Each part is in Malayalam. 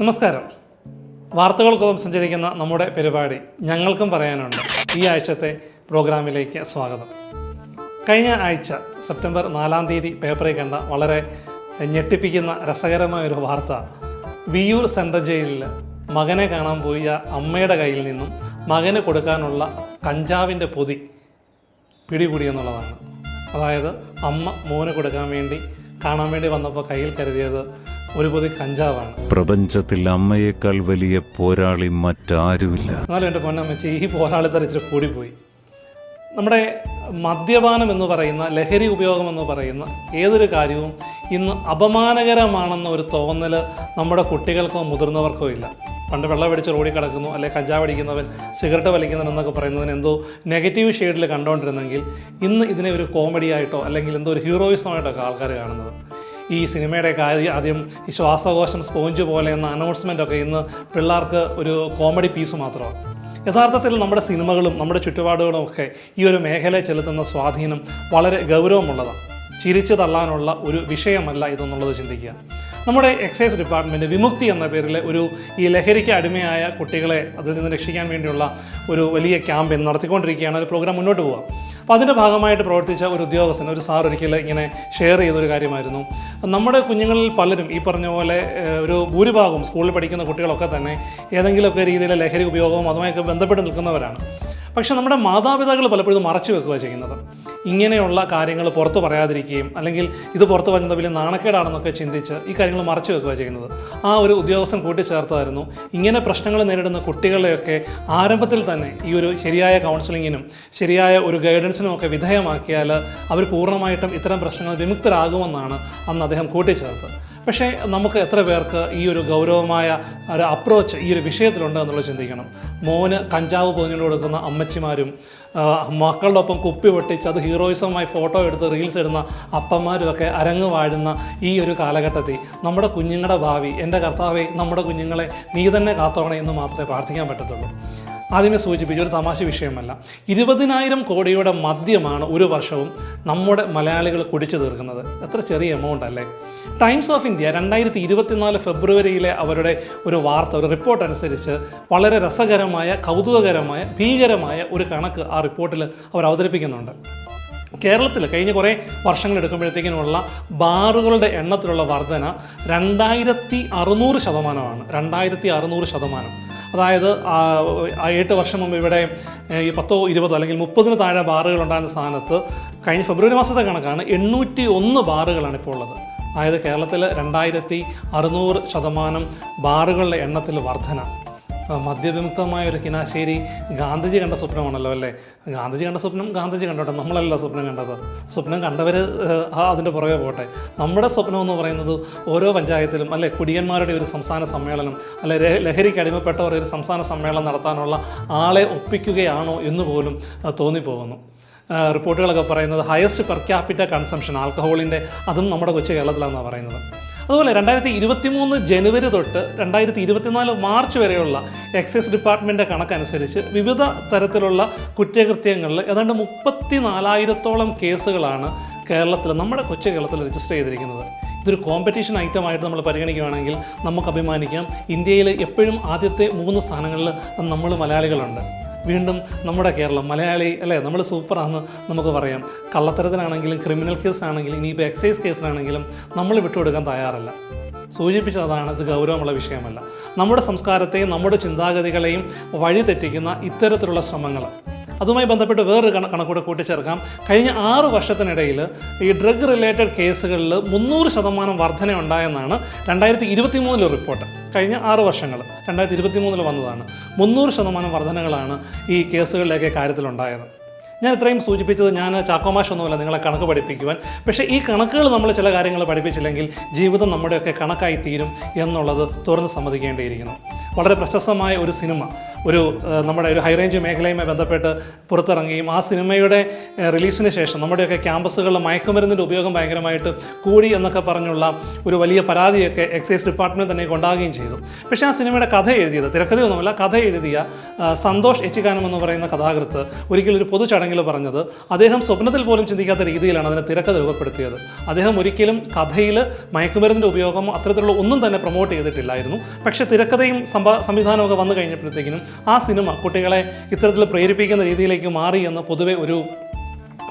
നമസ്കാരം. വാർത്തകൾക്കൊപ്പം സഞ്ചരിക്കുന്ന നമ്മുടെ പരിപാടി ഞങ്ങൾക്കും പറയാനുണ്ട്. ഈ ആഴ്ചത്തെ പ്രോഗ്രാമിലേക്ക് സ്വാഗതം. കഴിഞ്ഞ ആഴ്ച സെപ്റ്റംബർ നാലാം തീയതി പേപ്പറിൽ കണ്ട വളരെ ഞെട്ടിപ്പിക്കുന്ന രസകരമായ ഒരു വാർത്ത. വിയൂർ സെൻട്രൽ ജയിലിൽ മകനെ കാണാൻ പോയ അമ്മയുടെ കയ്യിൽ നിന്നും മകന് കൊടുക്കാനുള്ള കഞ്ചാവിന്റെ പൊതി പിടികൂടിയെന്നുള്ളതാണ് അതായത് അമ്മ മോന് കൊടുക്കാൻ വേണ്ടി കാണാൻ വേണ്ടി വന്നപ്പോൾ കയ്യിൽ കരുതിയത് ഒരു പൊതി കഞ്ചാവാണ്. പ്രപഞ്ചത്തിൽ അമ്മയേക്കാൾ വലിയ പോരാളി മറ്റാരുമില്ല. എന്നാലും എന്റെ പൊന്നമ്മച്ചി ഈ പോരാളി ഇച്ചിരി കൂടിപ്പോയി. നമ്മുടെ മദ്യപാനം എന്ന് പറയുന്ന ലഹരി ഉപയോഗം എന്ന് പറയുന്ന ഏതൊരു കാര്യവും ഇന്ന് അപമാനകരമാണെന്ന ഒരു തോന്നൽ നമ്മുടെ കുട്ടികൾക്കോ മുതിർന്നവർക്കോ ഇല്ല. പണ്ട് വെള്ളം അടിച്ച് റോഡിൽ കിടക്കുന്നു അല്ലെങ്കിൽ കഞ്ചാവ് അടിക്കുന്നവൻ സിഗരറ്റ് വലിക്കുന്നവൻ എന്നൊക്കെ പറയുന്നതിന് എന്തോ നെഗറ്റീവ് ഷെയ്ഡിൽ കണ്ടുകൊണ്ടിരുന്നെങ്കിൽ ഇന്ന് ഇതിനെ ഒരു കോമഡിയായിട്ടോ അല്ലെങ്കിൽ എന്തോ ഒരു ഹീറോയിസമായിട്ടൊക്കെ ആൾക്കാർ കാണുന്നത്. ഈ സിനിമയുടെയൊക്കെ ആദ്യം ആദ്യം ഈ ശ്വാസകോശം സ്പോഞ്ച് പോലെ എന്ന അനൗൺസ്മെന്റ് ഒക്കെ ഇന്ന് പിള്ളേർക്ക് ഒരു കോമഡി പീസ് മാത്രമാണ്. യഥാർത്ഥത്തിൽ നമ്മുടെ സിനിമകളും നമ്മുടെ ചുറ്റുപാടുകളും ഒക്കെ ഈ ഒരു മേഖലയെ ചെലുത്തുന്ന സ്വാധീനം വളരെ ഗൗരവമുള്ളതാണ്. ചിരിച്ചു തള്ളാനുള്ള ഒരു വിഷയമല്ല ഇതെന്നുള്ളത് ചിന്തിക്കുക. നമ്മുടെ എക്സൈസ് ഡിപ്പാർട്ട്മെന്റ് വിമുക്തി എന്ന പേരിൽ ഒരു ഈ ലഹരിക്ക് അടിമയായ കുട്ടികളെ അതിൽ നിന്ന് രക്ഷിക്കാൻ വേണ്ടിയുള്ള ഒരു വലിയ ക്യാമ്പയിൻ നടത്തിക്കൊണ്ടിരിക്കുകയാണ്. ഒരു പ്രോഗ്രാം മുന്നോട്ട് പോവുക അപ്പോൾ അതിന്റെ ഭാഗമായിട്ട് പ്രവർത്തിച്ച ഒരു ഉദ്യോഗസ്ഥൻ ഒരു സാർ ഒരിക്കൽ ഇങ്ങനെ ഷെയർ ചെയ്തൊരു കാര്യമായിരുന്നു. നമ്മുടെ കുഞ്ഞുങ്ങളിൽ പലരും ഈ പറഞ്ഞ പോലെ ഒരു ഭൂരിഭാഗം സ്കൂളിൽ പഠിക്കുന്ന കുട്ടികളൊക്കെ തന്നെ ഏതെങ്കിലുമൊക്കെ രീതിയിലെ ലഹരി ഉപയോഗവും അതുമായൊക്കെ ബന്ധപ്പെട്ട് നിൽക്കുന്നവരാണ്. പക്ഷേ നമ്മുടെ മാതാപിതാക്കൾ പലപ്പോഴും മറച്ചു വെക്കുക ചെയ്യുന്നത്. ഇങ്ങനെയുള്ള കാര്യങ്ങൾ പുറത്ത് പറയാതിരിക്കുകയും അല്ലെങ്കിൽ ഇത് പുറത്ത് പറഞ്ഞത് വലിയ നാണക്കേടാണെന്നൊക്കെ ചിന്തിച്ച് ഈ കാര്യങ്ങൾ മറച്ചു വെക്കുക ചെയ്യുന്നത്. ആ ഒരു ഉദ്യോഗസ്ഥൻ കൂട്ടിച്ചേർത്തായിരുന്നു ഇങ്ങനെ പ്രശ്നങ്ങൾ നേരിടുന്ന കുട്ടികളെയൊക്കെ ആരംഭത്തിൽ തന്നെ ഈ ഒരു ശരിയായ കൗൺസിലിങ്ങിനും ശരിയായ ഒരു ഗൈഡൻസിനും ഒക്കെ വിധേയമാക്കിയാൽ അവർ പൂർണമായിട്ടും ഇത്തരം പ്രശ്നങ്ങൾ വിമുക്തരാകുമെന്നാണ് അന്ന് അദ്ദേഹം കൂട്ടിച്ചേർത്തത്. പക്ഷേ നമുക്ക് എത്ര പേർക്ക് ഈ ഒരു ഗൗരവമായ ഒരു അപ്രോച്ച് ഈ ഒരു വിഷയത്തിലുണ്ട് എന്നുള്ളത് ചിന്തിക്കണം. മോന് കഞ്ചാവ് പൊതിഞ്ഞു കൊടുക്കുന്ന അമ്മച്ചിമാരും മക്കളുടെ ഒപ്പം കുപ്പി പൊട്ടിച്ച് അത് ഹീറോയിസമായി ഫോട്ടോ എടുത്ത് റീൽസ് ഇടുന്ന അപ്പന്മാരും ഒക്കെ അരങ്ങ് വാഴുന്ന ഈ ഒരു കാലഘട്ടത്തിൽ നമ്മുടെ കുഞ്ഞുങ്ങളുടെ ഭാവി എന്റെ കർത്താവെ നമ്മുടെ കുഞ്ഞുങ്ങളെ നീ തന്നെ കാത്തോണേ എന്ന് മാത്രമേ പ്രാർത്ഥിക്കാൻ പറ്റത്തുള്ളൂ. ആദ്യമേ സൂചിപ്പിച്ച ഒരു തമാശ വിഷയമല്ല. ഇരുപതിനായിരം കോടിയുടെ മദ്യമാണ് ഒരു വർഷവും നമ്മുടെ മലയാളികൾ കുടിച്ചു തീർക്കുന്നത്. എത്ര ചെറിയ എമൗണ്ട് അല്ലേ? ടൈംസ് ഓഫ് ഇന്ത്യ രണ്ടായിരത്തി ഇരുപത്തിനാല് ഫെബ്രുവരിയിലെ അവരുടെ ഒരു വാർത്ത ഒരു റിപ്പോർട്ട് അനുസരിച്ച് വളരെ രസകരമായ കൗതുകകരമായ ഭീകരമായ ഒരു കണക്ക് ആ റിപ്പോർട്ടിൽ അവർ അവതരിപ്പിക്കുന്നുണ്ട്. കേരളത്തിൽ കഴിഞ്ഞ കുറേ വർഷങ്ങൾ എടുക്കുമ്പോഴത്തേക്കിനുമുള്ള ബാറുകളുടെ എണ്ണത്തിലുള്ള വർധന രണ്ടായിരത്തി അറുന്നൂറ് ശതമാനമാണ്. രണ്ടായിരത്തി അറുന്നൂറ് ശതമാനം. അതായത് എട്ട് വർഷം മുമ്പ് ഇവിടെ ഈ പത്തോ ഇരുപതോ അല്ലെങ്കിൽ മുപ്പതിന് താഴെ ബാറുകൾ ഉണ്ടായിരുന്ന സ്ഥാനത്ത് കഴിഞ്ഞ ഫെബ്രുവരി മാസത്തെ കണക്കാണ് എണ്ണൂറ്റി ഒന്ന് ബാറുകളാണ് ഇപ്പോൾ ഉള്ളത്. അതായത് കേരളത്തിൽ രണ്ടായിരത്തി അറുന്നൂറ് ശതമാനം ബാറുകളുടെ എണ്ണത്തിൽ വർധന. മദ്യവിമുക്തമായ ഒരു കിനാശ്ശേരി ഗാന്ധിജി കണ്ട സ്വപ്നമാണല്ലോ അല്ലേ? ഗാന്ധിജി കണ്ട സ്വപ്നം ഗാന്ധിജി കണ്ടോട്ടെ നമ്മളല്ല സ്വപ്നം കണ്ടത്. സ്വപ്നം കണ്ടവർ അതിന്റെ പുറകെ പോട്ടെ നമ്മുടെ സ്വപ്നം എന്ന് പറയുന്നത് ഓരോ പഞ്ചായത്തിലും അല്ലെ കുടിയന്മാരുടെ ഒരു സംസ്ഥാന സമ്മേളനം അല്ലെ ലഹരിക്ക് അടിമപ്പെട്ടവർ ഒരു സംസ്ഥാന സമ്മേളനം നടത്താനുള്ള ആളെ ഒപ്പിക്കുകയാണോ എന്ന് പോലും തോന്നിപ്പോകുന്നു. റിപ്പോർട്ടുകളൊക്കെ പറയുന്നത് ഹയസ്റ്റ് പെർ ക്യാപിറ്റ കൺസംഷൻ ആൽക്കഹോളിന്റെ അതും നമ്മുടെ കൊച്ചു കേരളത്തിലാണെന്നാണ് പറയുന്നത്. അതുപോലെ രണ്ടായിരത്തി ഇരുപത്തി മൂന്ന് ജനുവരി തൊട്ട് രണ്ടായിരത്തി ഇരുപത്തിനാല് മാർച്ച് വരെയുള്ള എക്സൈസ് ഡിപ്പാർട്ട്മെന്റ് കണക്കനുസരിച്ച് വിവിധ തരത്തിലുള്ള കുറ്റകൃത്യങ്ങളിൽ ഏതാണ്ട് മുപ്പത്തി നാലായിരത്തോളം കേസുകളാണ് കേരളത്തിൽ നമ്മുടെ കൊച്ചു കേരളത്തിൽ രജിസ്റ്റർ ചെയ്തിരിക്കുന്നത്. ഇതൊരു കോമ്പറ്റീഷൻ ഐറ്റമായിട്ട് നമ്മൾ പരിഗണിക്കുകയാണെങ്കിൽ നമുക്ക് അഭിമാനിക്കാം. ഇന്ത്യയിൽ എപ്പോഴും ആദ്യത്തെ മൂന്ന് സ്ഥാനങ്ങളിൽ നമ്മൾ മലയാളികളുണ്ട്. വീണ്ടും നമ്മുടെ കേരളം മലയാളി അല്ലേ? നമ്മൾ സൂപ്പറാണെന്ന് നമുക്ക് പറയാം. കള്ളത്തരത്തിനാണെങ്കിലും ക്രിമിനൽ കേസാണെങ്കിലും ഇനിയിപ്പോൾ എക്സൈസ് കേസിനാണെങ്കിലും നമ്മൾ വിട്ടുകൊടുക്കാൻ തയ്യാറല്ല. സൂചിപ്പിച്ചതാണ് ഇത് ഗൗരവമുള്ള വിഷയമല്ല. നമ്മുടെ സംസ്കാരത്തെയും നമ്മുടെ ചിന്താഗതികളെയും വഴിതെറ്റിക്കുന്ന ഇത്തരത്തിലുള്ള ശ്രമങ്ങൾ. അതുമായി ബന്ധപ്പെട്ട് വേറൊരു കണ കണക്കൂടെ കൂട്ടിച്ചേർക്കാം. കഴിഞ്ഞ ആറ് വർഷത്തിനിടയിൽ ഈ ഡ്രഗ് റിലേറ്റഡ് കേസുകളിൽ മുന്നൂറ് ശതമാനം വർധന ഉണ്ടായെന്നാണ് രണ്ടായിരത്തി ഇരുപത്തി മൂന്നിലെ റിപ്പോർട്ട് കഴിഞ്ഞ ആറ് വർഷങ്ങൾ രണ്ടായിരത്തി ഇരുപത്തി മൂന്നിൽ വന്നതാണ്. മുന്നൂറ് ശതമാനം വർധനകളാണ് ഈ കേസുകളിലേക്ക് കാര്യത്തിലുണ്ടായത്. ഞാൻ ഇത്രയും സൂചിപ്പിച്ചത് ഞാൻ ചാക്കോമാഷൊന്നുമല്ല നിങ്ങളെ കണക്ക് പഠിപ്പിക്കുവാൻ. പക്ഷേ ഈ കണക്കുകൾ നമ്മൾ ചില കാര്യങ്ങൾ പഠിപ്പിച്ചില്ലെങ്കിൽ ജീവിതം നമ്മുടെയൊക്കെ കണക്കായി തീരും എന്നുള്ളത് തുറന്ന് സമ്മതിക്കേണ്ടിയിരിക്കുന്നു. വളരെ പ്രശസ്തമായ ഒരു സിനിമ ഒരു നമ്മുടെ ഒരു ഹൈറേഞ്ച് മേഖലയുമായി ബന്ധപ്പെട്ട് പുറത്തിറങ്ങുകയും ആ സിനിമയുടെ റിലീസിന് ശേഷം നമ്മുടെയൊക്കെ ക്യാമ്പസുകളിൽ മയക്കുമരുന്നിന്റെ ഉപയോഗം ഭയങ്കരമായിട്ട് കൂടി എന്നൊക്കെ പറഞ്ഞുള്ള ഒരു വലിയ പരാതിയൊക്കെ എക്സൈസ് ഡിപ്പാർട്ട്മെന്റ് തന്നെ കൊണ്ടാകുകയും ചെയ്തു. പക്ഷേ ആ സിനിമയുടെ കഥ എഴുതിയത് തിരക്കഥയൊന്നുമല്ല കഥ എഴുതിയ സന്തോഷ് എച്ചിക്കാനം എന്ന് പറയുന്ന കഥാകൃത്ത് ഒരിക്കലും ഒരു പൊതു ചടങ്ങിൽ പറഞ്ഞത് അദ്ദേഹം സ്വപ്നത്തിൽ പോലും ചിന്തിക്കാത്ത രീതിയിലാണ് അതിനെ തിരക്കഥ രൂപപ്പെടുത്തിയത്. അദ്ദേഹം ഒരിക്കലും കഥയിൽ മയക്കുമരുന്നിന്റെ ഉപയോഗം അത്തരത്തിലുള്ള ഒന്നും തന്നെ പ്രൊമോട്ട് ചെയ്തിട്ടില്ലായിരുന്നു. പക്ഷേ തിരക്കഥയും സംഭാ സംവിധാനമൊക്കെ വന്നു കഴിഞ്ഞപ്പോഴത്തേക്കിനും ആ സിനിമ കുട്ടികളെ ഇത്തരത്തിൽ പ്രേരിപ്പിക്കുന്ന രീതിയിലേക്ക് മാറി എന്ന് പൊതുവെ ഒരു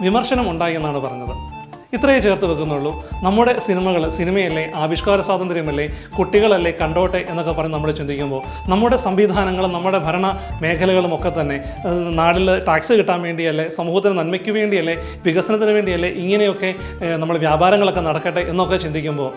വിമർശനം ഉണ്ടായി എന്നാണ് പറഞ്ഞത്. ഇത്രയേ ചേർത്ത് വെക്കുന്നുള്ളൂ. നമ്മുടെ സിനിമകൾ സിനിമയല്ലേ ആവിഷ്കാര സ്വാതന്ത്ര്യമല്ലേ കുട്ടികളല്ലേ കണ്ടോട്ടെ എന്നൊക്കെ പറഞ്ഞ് നമ്മൾ ചിന്തിക്കുമ്പോൾ നമ്മുടെ സംവിധാനങ്ങളും നമ്മുടെ ഭരണ മേഖലകളും ഒക്കെ തന്നെ നാടിൽ ടാക്സ് കിട്ടാൻ വേണ്ടിയല്ലേ സമൂഹത്തിന് നന്മയ്ക്ക് വേണ്ടിയല്ലേ വികസനത്തിന് വേണ്ടിയല്ലേ ഇങ്ങനെയൊക്കെ നമ്മൾ വ്യാപാരങ്ങളൊക്കെ നടക്കട്ടെ എന്നൊക്കെ ചിന്തിക്കുമ്പോൾ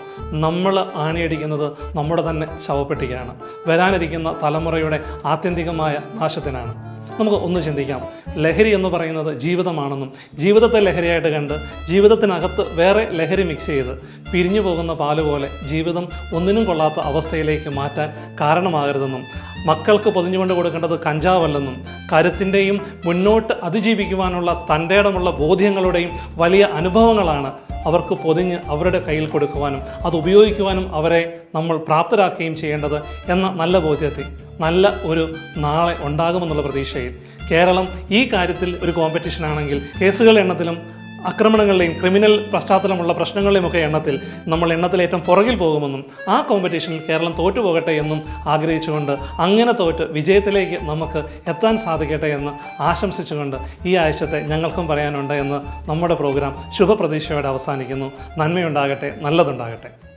നമ്മൾ ആണിയടിക്കുന്നത് നമ്മുടെ തന്നെ ശവപ്പെട്ടിക്കാണ്. വരാനിരിക്കുന്ന തലമുറയുടെ ആത്യന്തികമായ നാശത്തിനാണ്. നമുക്ക് ഒന്ന് ചിന്തിക്കാം. ലഹരി എന്ന് പറയുന്നത് ജീവിതമാണെന്നും ജീവിതത്തെ ലഹരിയായിട്ട് കണ്ട് ജീവിതത്തിനകത്ത് വേറെ ലഹരി മിക്സ് ചെയ്ത് പിരിഞ്ഞു പോകുന്ന പാൽ പോലെ ജീവിതം ഒന്നിനും കൊള്ളാത്ത അവസ്ഥയിലേക്ക് മാറ്റാൻ കാരണമാകരുതെന്നും മക്കൾക്ക് പൊതിഞ്ഞുകൊണ്ട് കൊടുക്കേണ്ടത് കഞ്ചാവല്ലെന്നും കരുത്തിന്റെയും മുന്നോട്ട് അതിജീവിക്കുവാനുള്ള തന്റെടമുള്ള ബോധ്യങ്ങളുടെയും വലിയ അനുഭവങ്ങളാണ് അവർക്ക് പൊതിഞ്ഞ് അവരുടെ കയ്യിൽ കൊടുക്കുവാനും അത് ഉപയോഗിക്കുവാനും അവരെ നമ്മൾ പ്രാപ്തരാക്കുകയും ചെയ്യേണ്ടത് എന്ന നല്ല ബോധ്യത്തിൽ നല്ല ഒരു നാളെ ഉണ്ടാകുമെന്നുള്ള പ്രതീക്ഷയിൽ കേരളം ഈ കാര്യത്തിൽ ഒരു കോമ്പറ്റീഷൻ ആണെങ്കിൽ കേസുകളുടെ എണ്ണത്തിലും ആക്രമണങ്ങളുടെയും ക്രിമിനൽ പശ്ചാത്തലമുള്ള പ്രശ്നങ്ങളുടെയും ഒക്കെ എണ്ണത്തിൽ നമ്മൾ എണ്ണത്തിൽ ഏറ്റവും പുറകിൽ പോകുമെന്നും ആ കോമ്പറ്റീഷനിൽ കേരളം തോറ്റുപോകട്ടെ എന്നും ആഗ്രഹിച്ചുകൊണ്ട് അങ്ങനെ തോറ്റ് വിജയത്തിലേക്ക് നമുക്ക് എത്താൻ സാധിക്കട്ടെ എന്ന് ആശംസിച്ചുകൊണ്ട് ഈ ആഴ്ചത്തെ ഞങ്ങൾക്കും പറയാനുണ്ട് എന്ന് നമ്മുടെ പ്രോഗ്രാം ശുഭപ്രതീക്ഷയോടെ അവസാനിക്കുന്നു. നന്മയുണ്ടാകട്ടെ നല്ലതുണ്ടാകട്ടെ.